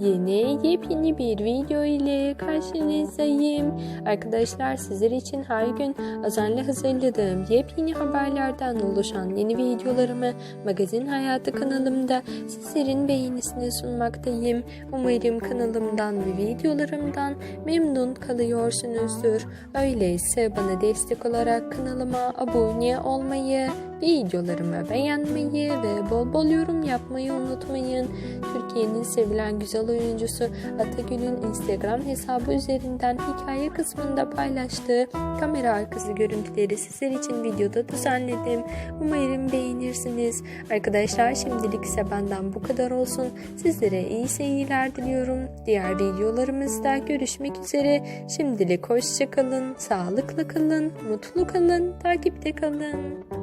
Yeni yepyeni bir video ile karşınızdayım. Arkadaşlar sizler için her gün özenle hazırladığım yepyeni haberlerden oluşan yeni videolarımı Magazin Hayatı kanalımda sizlerin beğenisine sunmaktayım. Umarım kanalımdan ve videolarımdan memnun kalıyorsunuzdur. Öyleyse bana destek olarak kanalıma abone olmayı, videolarımı beğenmeyi ve bol bol yorum yapmayı unutmayın. Türkiye'nin sevilen güzel oyuncusu Atagül'ün Instagram hesabı üzerinden hikaye kısmında paylaştığı kamera arkası görüntüleri sizler için videoda düzenledim. Umarım beğenirsiniz. Arkadaşlar şimdilik ise benden bu kadar olsun. Sizlere iyi seyirler diliyorum. Diğer videolarımızda görüşmek üzere. Şimdilik hoşçakalın, sağlıklı kalın, mutlu kalın, takipte kalın.